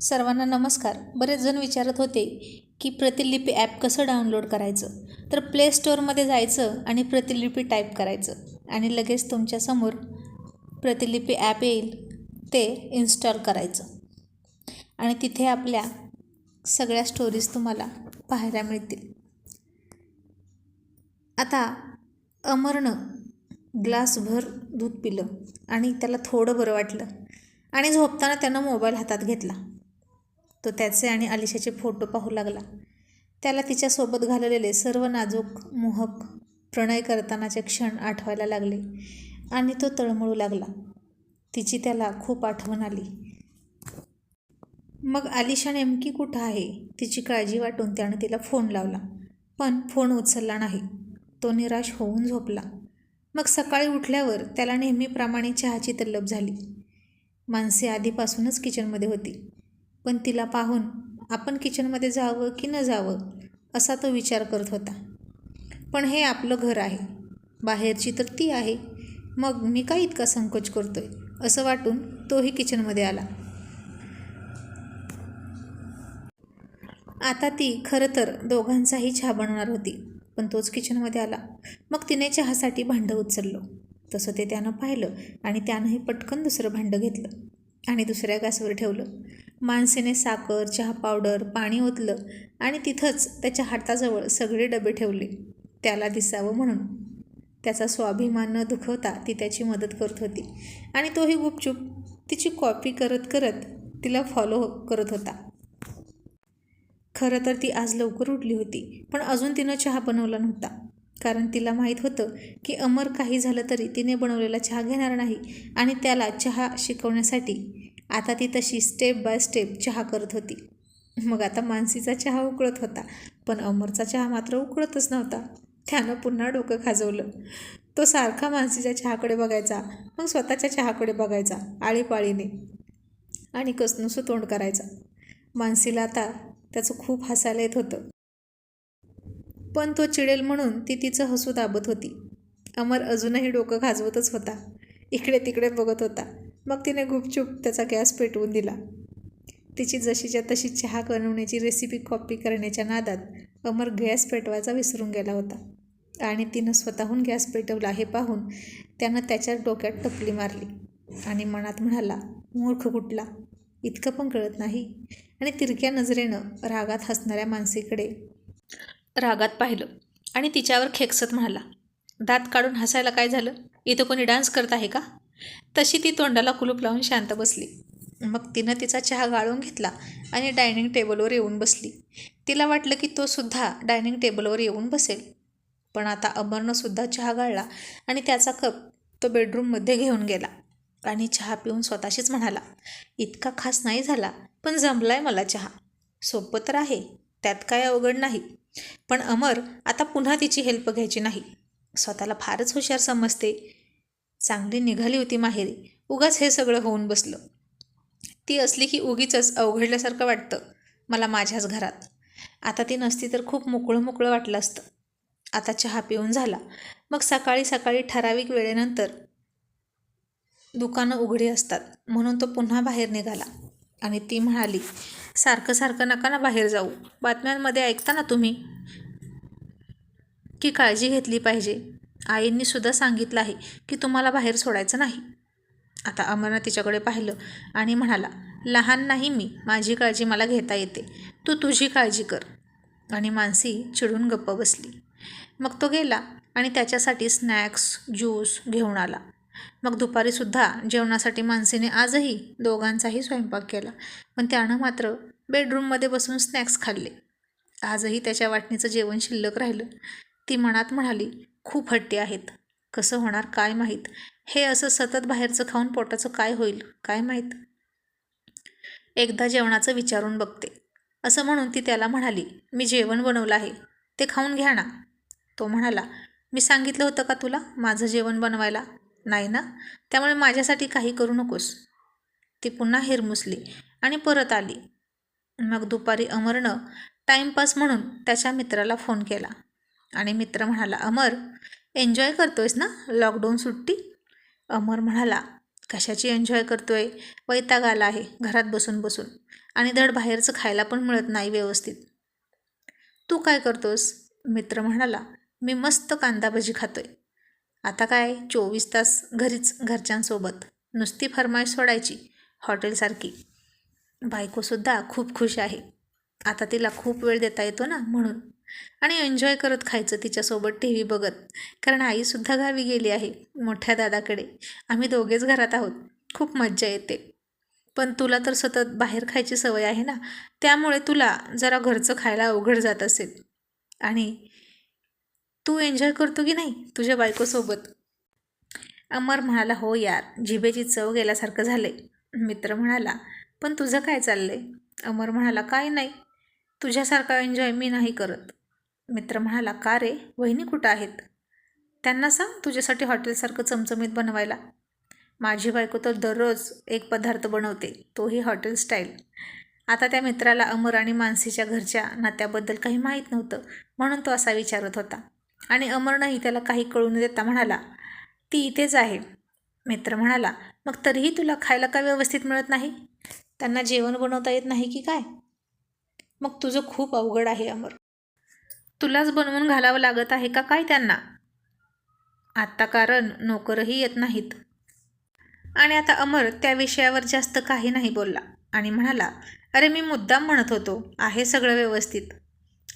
सर्वांना नमस्कार. बरेच जण विचारत होते की प्रतिलिपी ॲप कसं डाउनलोड करायचं? तर प्ले स्टोअरमध्ये जायचं आणि प्रतिलिपी टाईप करायचं. आणि लगेच तुमच्यासमोर प्रतिलिपी ॲप येईल ते इन्स्टॉल करायचं. आणि तिथे आपल्या सगळ्या स्टोरीज तुम्हाला पाहायला मिळतील. आता अमरनं ग्लासभर दूध पिलं आणि त्याला थोडं बरं वाटलं आणि झोपताना त्यानं मोबाईल हातात घेतला. तो त्याचे आणि अलिशाचे फोटो पाहू लागला. त्याला तिच्यासोबत घालवलेले सर्व नाजूक मोहक प्रणय करतानाचे क्षण आठवायला लागले आणि तो तळमळू लागला. तिची त्याला खूप आठवण आली. मग आलिशा नेमकी कुठं आहे? तिची काळजी वाटून त्यानं तिला फोन लावला पण फोन उचलला नाही. तो निराश होऊन झोपला. मग सकाळी उठल्यावर त्याला नेहमीप्रमाणे चहाची तल्लब झाली. माणसे आधीपासूनच किचनमध्ये होती. पण तिला पाहून आपण किचनमध्ये जावं की न जावं असा तो विचार करत होता. पण हे आपलं घर आहे. बाहेरची तर ती आहे. मग मी काय इतका संकोच करतोय? असं वाटून तोही किचनमध्ये आला. आता ती खरं तर दोघांचाही चहा बनवणार होती पण तोच किचनमध्ये आला. मग तिने चहासाठी भांडं उचललं. तसं ते त्यानं पाहिलं आणि त्यानंही पटकन दुसरं भांडं घेतलं. आणि दुसऱ्या गॅसवर ठेवलं. माणसेने साखर चहा पावडर पाणी ओतलं आणि तिथंच त्याच्या हाताजवळ सगळे डबे ठेवले. त्याला दिसावं म्हणून. त्याचा स्वाभिमान न दुखवता ती त्याची मदत करत होती. आणि तोही गुपचूप. तिची कॉपी करत करत तिला फॉलो करत होता. खरं तर ती आज लवकर उठली होती पण अजून तिनं चहा बनवला नव्हता. कारण तिला माहीत होतं की अमर काही झालं तरी तिने बनवलेला चहा घेणार नाही आणि त्याला चहा शिकवण्यासाठी आता ती तशी स्टेप बाय स्टेप चहा करत होती. मग आता मानसीचा चहा उकळत होता पण अमरचा चहा मात्र उकळतच नव्हता. त्यानं पुन्हा डोकं खाजवलं. तो सारखा मानसीच्या चहाकडे बघायचा मग स्वतःच्या चहाकडे बघायचा आळीपाळीने. आणि कसनुसं तोंड करायचा. मानसीला आता त्याचं खूप हसायला येत होतं. पण तो चिडेल म्हणून ती तिचं हसू दाबत होती. अमर अजूनही डोकं खाजवतच होता. इकडे तिकडे बघत होता. मग तिने गुपचूप त्याचा गॅस पेटवून दिला. तिची जशीच्या तशी चहा बनवण्याची रेसिपी कॉपी करण्याच्या नादात अमर गॅस पेटवायचा विसरून गेला होता. आणि तिनं स्वतःहून गॅस पेटवला हे पाहून त्यानं त्याच्या डोक्यात टपली मारली. आणि मनात म्हणाला मूर्ख कुठला? इतकं पण कळत नाही. आणि तिरक्या नजरेनं रागात हसणाऱ्या माणसीकडे रागात पाहिलं आणि तिच्यावर खेकसत म्हणाला दात काढून हसायला काय झालं? इथं कोणी डान्स करत आहे का? तशी ती तोंडाला कुलूप लावून शांत बसली. मग तिनं तिचा चहा गाळून घेतला आणि डायनिंग टेबलवर येऊन बसली. तिला वाटलं की तो सुद्धा डायनिंग टेबलवर येऊन बसेल. पण आता अमरनं सुद्धा चहा गाळला आणि त्याचा कप तो बेडरूममध्ये घेऊन गेला आणि चहा पिऊन स्वतःशीच म्हणाला इतका खास नाही झाला पण जमलाय मला चहा. सोपं तर आहे त्यात काय अवघड नाही. पण अमर आता पुन्हा तिची हेल्प घ्यायची नाही. स्वतःला फारच हुशार समजते. चांगली निघाली होती माहेरी. उगाच हे सगळं होऊन बसलं. ती असली की उगीच अवघडल्यासारखं वाटतं. मला माझ्याच घरात. आता ती नसती तर खूप मोकळं मोकळं वाटलं असतं. आता चहा पिऊन झाला. मग सकाळी सकाळी ठराविक वेळेनंतर दुकानं उघडी असतात. म्हणून तो पुन्हा बाहेर निघाला. आणि ती म्हणाली सारखं सारखं नका ना बाहेर जाऊ. बातम्यांमध्ये ऐकता ना तुम्ही की काळजी घेतली पाहिजे. आईंनी सुद्धा सांगितलं आहे की तुम्हाला बाहेर सोडायचं नाही. आता अमरनं तिच्याकडे पाहिलं आणि म्हणाला लहान नाही मी. माझी काळजी मला घेता येते. तू तुझी काळजी कर. आणि मानसी चिडून गप्प बसली. मग तो गेला आणि त्याच्यासाठी स्नॅक्स ज्यूस घेऊन आला. मग दुपारीसुद्धा जेवणासाठी मानसीने आजही दोघांचाही स्वयंपाक केला. पण त्यानं मात्र बेडरूममध्ये बसून स्नॅक्स खाल्ले. आजही त्याच्या वाटणीचं जेवण शिल्लक राहिलं. ती मनात म्हणाली खूप हट्टी आहेत. कसं होणार काय माहीत? हे असं सतत बाहेरचं खाऊन पोटाचं काय होईल? काय माहीत? एकदा जेवणाचं विचारून बघते. असं म्हणून ती त्याला म्हणाली मी जेवण बनवलं आहे. ते खाऊन घ्या ना. तो म्हणाला मी सांगितलं होतं का तुला माझं जेवण बनवायला? नाही ना? त्यामुळे माझ्यासाठी काही करू नकोस. ती पुन्हा हिरमुसली आणि परत आली. मग दुपारी अमरनं टाईमपास म्हणून त्याच्या मित्राला फोन केला. आणि मित्र म्हणाला अमर एन्जॉय करतोयस ना लॉकडाऊन सुट्टी? अमर म्हणाला कशाची एन्जॉय करतोय? वैताग आला आहे घरात बसून बसून. आणि धड बाहेरचं खायला पण मिळत नाही व्यवस्थित. तू काय करतोस? मित्र म्हणाला मी मस्त कांदा भजी खातोय. आता काय चोवीस तास घरीच घरच्यांसोबत. नुसती फरमाईश सोडायची हॉटेलसारखी. बायकोसुद्धा खूप खुश आहे. आता तिला खूप वेळ देता येतो ना म्हणून. आणि एन्जॉय करत खायचं तिच्यासोबत टी व्ही बघत. कारण आईसुद्धा गावी गेली आहे मोठ्या दादाकडे. आम्ही दोघेच घरात आहोत. खूप मज्जा येते. पण तुला तर सतत बाहेर खायची सवय आहे ना? त्यामुळे तुला जरा घरचं खायला अवघड जात असेल. आणि तू एन्जॉय करतो की नाही तुझ्या बायकोसोबत? अमर म्हणाला हो यार जिभेची चव गेल्यासारखं झाले मित्र म्हणाला पण तुझं काय चाललंय? अमर म्हणाला काय नाही तुझ्यासारखा एन्जॉय मी नाही करत. मित्र म्हणाला का रे? वहिनी कुठं आहेत? त्यांना सांग तुझ्यासाठी हॉटेलसारखं चमचमीत बनवायला. माझी बायको तर दररोज एक पदार्थ बनवते तोही हॉटेल स्टाईल. आता त्या मित्राला अमर आणि मानसीच्या घरच्या नात्याबद्दल काही माहीत नव्हतं म्हणून तो असा विचारत होता. आणि अमरनंही त्याला काही कळू न देता म्हणाला ती इथेच आहे. मित्र म्हणाला मग तरीही तुला खायला का व्यवस्थित मिळत नाही? त्यांना जेवण बनवता येत नाही की काय? मग तुझं खूप अवघड आहे अमर. तुलाच बनवून घालावं लागत आहे का काय त्यांना? आत्ता कारण नोकरही येत नाहीत. आणि आता अमर त्या विषयावर जास्त काही नाही बोलला आणि म्हणाला अरे मी मुद्दाम म्हणत होतो आहे सगळं व्यवस्थित.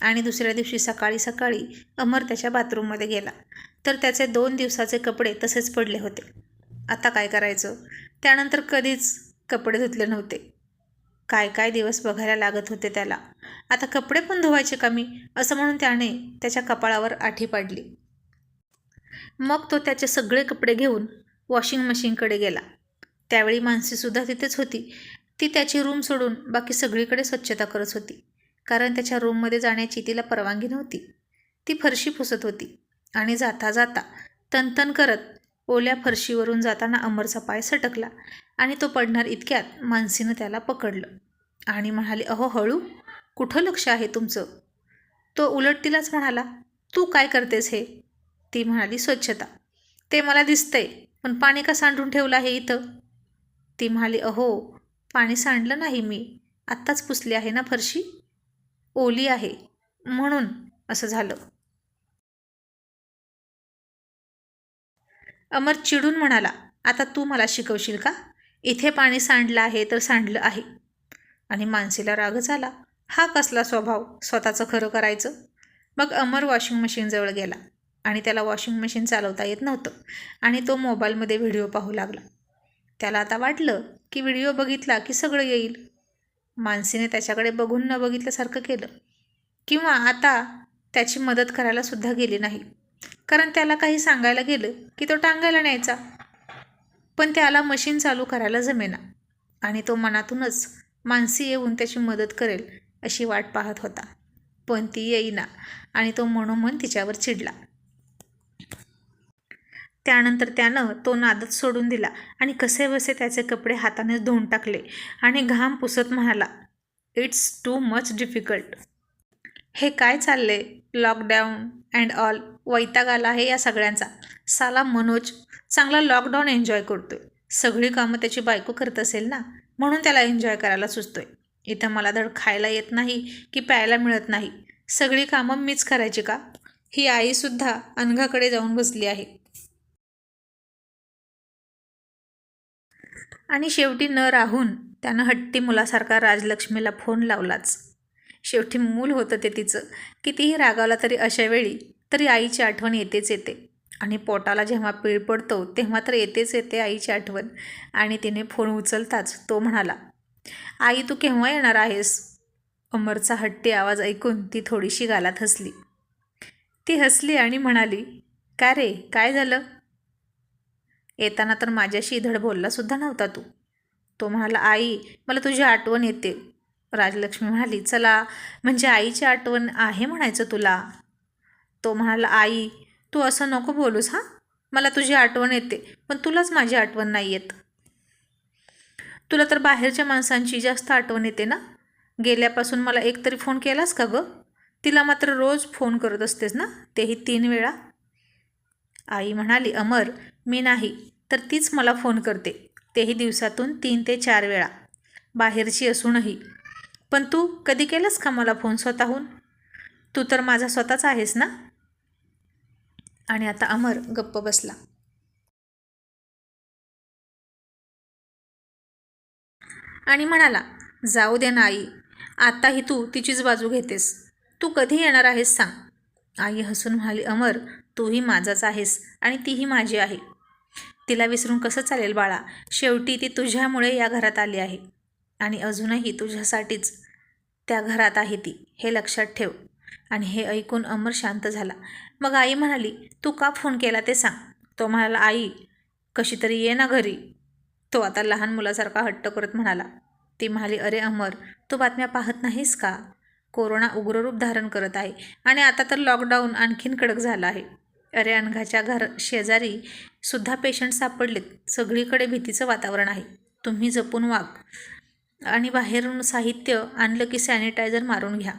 आणि दुसऱ्या दिवशी सकाळी सकाळी अमर त्याच्या बाथरूममध्ये गेला. तर त्याचे दोन दिवसाचे कपडे तसेच पडले होते. आता काय करायचं? त्यानंतर कधीच कपडे धुतले नव्हते. काय काय दिवस बघायला लागत होते त्याला. आता कपडे पण धुवायचे कमी असं म्हणून त्याने त्याच्या कपाळावर आठी पाडली. मग तो त्याचे सगळे कपडे घेऊन वॉशिंग मशीनकडे गेला. त्यावेळी मानसीसुद्धा तिथेच होती. ती त्याची रूम सोडून बाकी सगळीकडे स्वच्छता करत होती. कारण त्याच्या रूममध्ये जाण्याची तिला परवानगी नव्हती. ती फरशी पुसत होती आणि जाता जाता तनतन करत ओल्या फरशीवरून जाताना अमरचा पाय सटकला आणि तो पडणार इतक्यात मानसीनं त्याला पकडलं आणि म्हणाली अहो हळू कुठं लक्ष आहे तुमचं? तो उलट तिलाच म्हणाला तू काय करतेस हे? ती म्हणाली स्वच्छता. ते मला दिसतंय पण पाणी का सांडून ठेवलं आहे इथं? ती म्हणाली अहो पाणी सांडलं नाही मी. आत्ताच पुसली आहे ना फरशी? ओली आहे. म्हणून असं झालं. अमर चिडून म्हणाला आता तू मला शिकवशील का? इथे पाणी सांडलं आहे तर सांडलं आहे. आणि मानसीला रागच आला हा कसला स्वभाव? स्वतःचं खरं करायचं? मग अमर वॉशिंग मशीनजवळ गेला आणि त्याला वॉशिंग मशीन चालवता येत नव्हतं आणि तो मोबाईलमध्ये व्हिडिओ पाहू लागला. त्याला आता वाटलं की व्हिडिओ बघितला की सगळं येईल. मानसीने त्याच्याकडे बघून न बघितल्यासारखं केलं. किंवा आता त्याची मदत करायला सुद्धा गेली नाही. कारण त्याला काही सांगायला गेलं की तो टांगायला न्यायचा. पण त्याला मशीन चालू करायला जमेना. आणि तो मनातूनच मानसी येऊन त्याची मदत करेल अशी वाट पाहत होता. पण ती येईना. आणि तो मनोमन तिच्यावर चिडला. त्यानंतर त्यानं तो नादच सोडून दिला आणि कसे बसे त्याचे कपडे हातानेच धुवून टाकले आणि घाम पुसत म्हणाला इट्स टू मच डिफिकल्ट हे काय चालले लॉकडाऊन अँड ऑल वैताग आला आहे या सगळ्यांचा. साला मनोज चांगला लॉकडाऊन एन्जॉय करतोय. सगळी कामं त्याची बायको करत असेल ना? म्हणून त्याला एन्जॉय करायला सुचतोय. इथं मला धड खायला येत नाही की प्यायला मिळत नाही. सगळी कामं मीच करायची का? ही आईसुद्धा अनघाकडे जाऊन बसली आहे. आणि शेवटी न राहून त्यानं हट्टी मुलासारखा राजलक्ष्मीला फोन लावलाच. शेवटी मूल होतं ते तिचं. कितीही रागावला तरी अशा वेळी तरी आईची आठवण येतेच येते. आणि पोटाला जेव्हा पीळ पडतो तेव्हा तर येतेच येते आईची आठवण. आणि तिने फोन उचलताच तो म्हणाला आई तू केव्हा येणार आहेस? अमरचा हट्टी आवाज ऐकून ती थोडीशी गालात हसली. ती हसली आणि म्हणाली का रे? काय झालं? येताना तर माझ्याशी धड बोललासुद्धा नव्हता तू. तो म्हणाला आई मला तुझी आठवण येते. राजलक्ष्मी म्हणाली चला म्हणजे आईची आठवण आहे म्हणायचं तुला? तो म्हणाला आई तू असं नको बोलूस हां. मला तुझी आठवण येते पण तुलाच माझी आठवण नाही येत. तुला तर बाहेरच्या माणसांची जास्त आठवण येते ना? गेल्यापासून मला एक तरी फोन केलास का गं? तिला मात्र रोज फोन करत असतेस ना? तेही तीन वेळा? आई म्हणाली अमर मी नाही तर तीच मला फोन करते. तेही दिवसातून तीन ते चार वेळा. बाहेरची असूनही. पण तू कधी केलंस का मला फोन स्वतःहून? तू तर माझा स्वतःच आहेस ना? आणि आता अमर गप्प बसला. आणि म्हणाला जाऊ दे ना आई आताही तू तिचीच बाजू घेतेस. तू कधी येणार आहेस सांग. आई हसून म्हणाली अमर तूही माझाच आहेस आणि तीही माझी आहे. तिला विसरून कसं चालेल बाळा? शेवटी ती तुझ्यामुळे या घरात आली आहे. आणि अजूनही तुझ्यासाठीच त्या घरात आहे ती हे लक्षात ठेव. आणि हे ऐकून अमर शांत झाला. मग आई म्हणाली तू का फोन केला ते सांग. तो म्हणाला आई कशी तरी ये ना घरी. तो आता लहान मुलासारखा हट्ट करत म्हणाला. ती म्हणाली अरे अमर तू बातम्या पाहत नाहीस का? कोरोना उग्ररूप धारण करत आहे आणि आता तर लॉकडाऊन आणखीन कडक झाला आहे. अरे अनघाच्या घर शेजारी सुद्धा पेशंट सापडलेत. सगळीकडे भीतीचं वातावरण आहे. तुम्ही जपून वाग. आणि बाहेरून साहित्य आणलं की सॅनिटायझर मारून घ्या.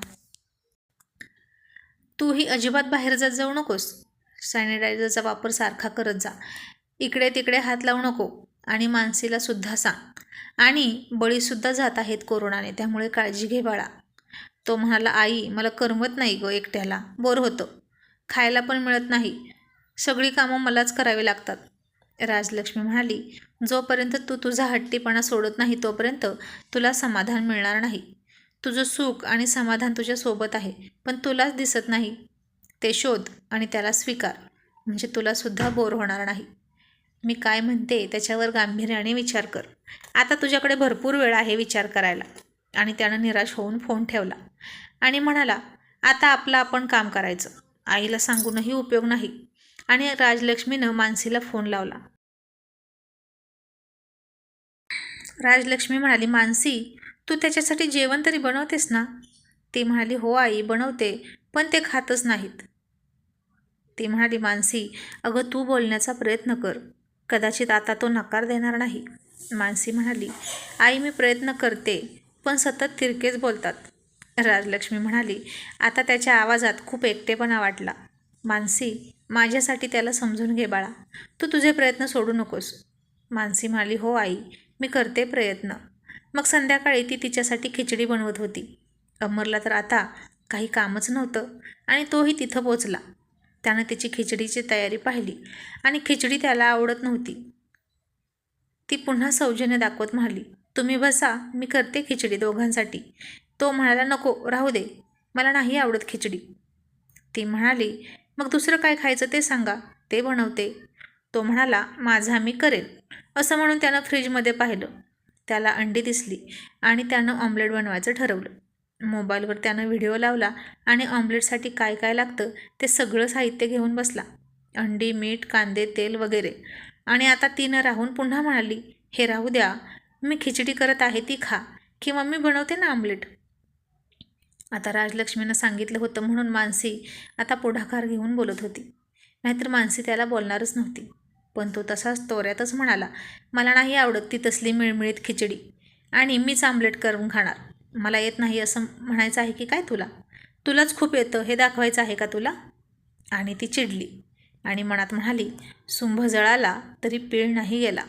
तूही अजिबात बाहेर जात जाऊ नकोस. सॅनिटायझरचा वापर सारखा करत जा. इकडे तिकडे हात लावू नको. आणि मानसीला सुद्धा सांग. आणि बळीसुद्धा जात आहेत कोरोनाने. त्यामुळे काळजी घे बाळा. तो म्हणाला आई मला करमत नाही गं एकट्याला. बोर होतं. खायला पण मिळत नाही. सगळी कामं मलाच करावी लागतात. राजलक्ष्मी म्हणाली जोपर्यंत तू तुझा हट्टीपणा सोडत नाही तोपर्यंत तुला समाधान मिळणार नाही. तुझं सुख आणि समाधान तुझ्यासोबत आहे पण तुलाच दिसत नाही. ते शोध आणि त्याला स्वीकार. म्हणजे तुलासुद्धा बोर होणार नाही. मी काय म्हणते त्याच्यावर गांभीर्याने विचार कर. आता तुझ्याकडे भरपूर वेळ आहे विचार करायला. आणि त्यानं निराश होऊन फोन ठेवला. आणि म्हणाला आता आपलं आपण काम करायचं. आईला सांगूनही उपयोग नाही. आणि राजलक्ष्मीनं मानसीला फोन लावला. राजलक्ष्मी म्हणाली मानसी तू त्याच्यासाठी जेवण तरी बनवतेस ना? ती म्हणाली हो आई बनवते पण ते खातच नाहीत. ती म्हणाली मानसी अगं तू बोलण्याचा प्रयत्न कर. कदाचित आता तो नकार देणार नाही. मानसी म्हणाली आई मी प्रयत्न करते पण सतत तिरकेच बोलतात. राजलक्ष्मी म्हणाली आता त्याच्या आवाजात खूप एकटेपणा वाटला. मानसी माझ्यासाठी त्याला समजून घे बाळा. तू तुझे प्रयत्न सोडू नकोस. मानसी म्हणाली हो आई मी करते प्रयत्न. मग संध्याकाळी ती तिच्यासाठी खिचडी बनवत होती. अमरला तर आता काही कामच नव्हतं आणि तोही तिथं पोचला. त्यानं तिची खिचडीची तयारी पाहिली आणि खिचडी त्याला आवडत नव्हती. ती पुन्हा सौजन्य दाखवत म्हणाली तुम्ही बसा मी करते खिचडी दोघांसाठी. तो म्हणाला नको राहू दे. मला नाही आवडत खिचडी. ती म्हणाली मग दुसरं काय खायचं ते सांगा. ते बनवते. तो म्हणाला माझा मी करेन असं म्हणून त्यानं फ्रीजमध्ये पाहिलं. त्याला अंडी दिसली आणि त्यानं ऑमलेट बनवायचं ठरवलं. मोबाईलवर त्यानं व्हिडिओ लावला आणि ऑमलेटसाठी काय काय लागतं ते सगळं साहित्य घेऊन बसला. अंडी मीठ कांदे तेल वगैरे. आणि आता तिनं राहून पुन्हा म्हणाली हे राहू द्या. मी खिचडी करत आहे ती खा. किंवा मी बनवते ना ऑमलेट. आता राजलक्ष्मीनं सांगितलं होतं म्हणून मानसी आता पुढाकार घेऊन बोलत होती. नाहीतर मानसी त्याला बोलणारच नव्हती. पण तो तसाच तोऱ्यातच म्हणाला मला नाही आवडत ती तसली मिळमिळीत खिचडी. आणि मीच आमलेट करून खाणार. मला येत नाही असं म्हणायचं आहे की काय तुला? तुलाच खूप येतं हे दाखवायचं आहे का तुला? आणि ती चिडली. आणि मनात म्हणाली सुंभ जळाला तरी पीळ नाही गेला.